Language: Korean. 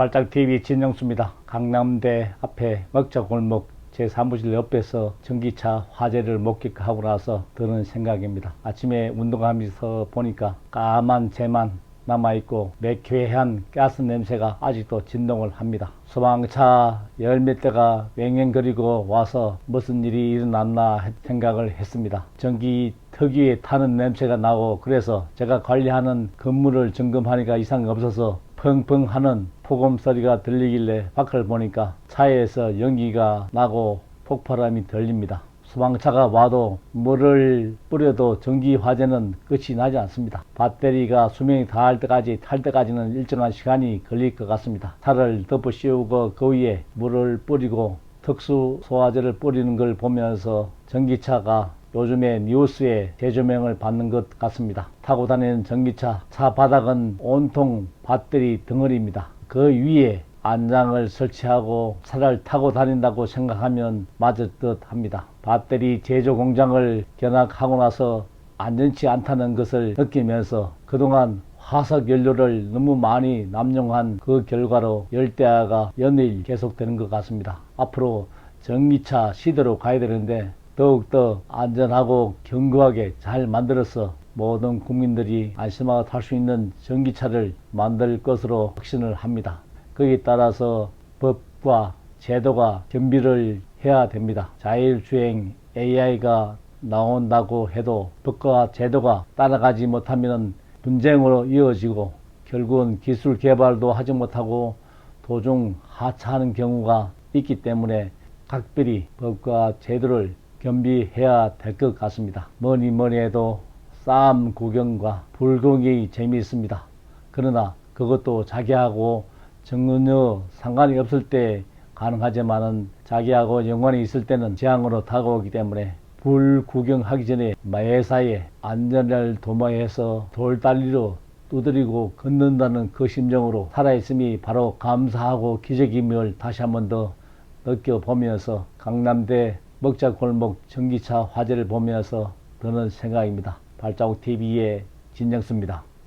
발달TV 진영수입니다. 강남대 앞에 먹자골목 제 사무실 옆에서 전기차 화재를 목격하고 나서 드는 생각입니다. 아침에 운동하면서 보니까 까만 재만 남아있고 매캐한 가스 냄새가 아직도 진동을 합니다. 소방차 열 몇 대가 맹행거리고 와서 무슨 일이 일어났나 생각을 했습니다. 전기 특유의 타는 냄새가 나고 그래서 제가 관리하는 건물을 점검하니까 이상이 없어서 펑펑 하는 폭음 소리가 들리길래 밖을 보니까 차에서 연기가 나고 폭발음이 들립니다. 소방차가 와도 물을 뿌려도 전기 화재는 끝이 나지 않습니다. 배터리가 수명이 다할 때까지 탈 때까지는 일정한 시간이 걸릴 것 같습니다. 차를 덮어 씌우고 그 위에 물을 뿌리고 특수 소화제를 뿌리는 걸 보면서 전기차가 요즘에 뉴스에 재조명을 받는 것 같습니다. 타고 다니는 전기차 차 바닥은 온통 배터리 덩어리입니다. 그 위에 안장을 설치하고 차를 타고 다닌다고 생각하면 맞을 듯 합니다. 배터리 제조 공장을 견학하고 나서 안전치 않다는 것을 느끼면서 그동안 화석 연료를 너무 많이 남용한 그 결과로 열대야가 연일 계속되는 것 같습니다. 앞으로 전기차 시대로 가야 되는데 더욱더 안전하고 견고하게 잘 만들어서 모든 국민들이 안심하고 탈 수 있는 전기차를 만들 것으로 확신을 합니다. 거기에 따라서 법과 제도가 겸비를 해야 됩니다. 자율주행 AI가 나온다고 해도 법과 제도가 따라가지 못하면 분쟁으로 이어지고 결국은 기술 개발도 하지 못하고 도중 하차하는 경우가 있기 때문에 각별히 법과 제도를 겸비해야 될 것 같습니다. 뭐니 뭐니 해도 싸움 구경과 불공이 재미있습니다. 그러나 그것도 자기하고 전혀 상관이 없을 때 가능하지만은 자기하고 연관이 있을 때는 재앙으로 다가오기 때문에 불 구경하기 전에 매사에 안전을 도모해서 돌다리로 두드리고 걷는다는 그 심정으로 살아있음이 바로 감사하고 기적임을 다시 한 번 더 느껴보면서 강남대 먹자골목 전기차 화재를 보면서 드는 생각입니다. 발자국 TV의 진정수입니다.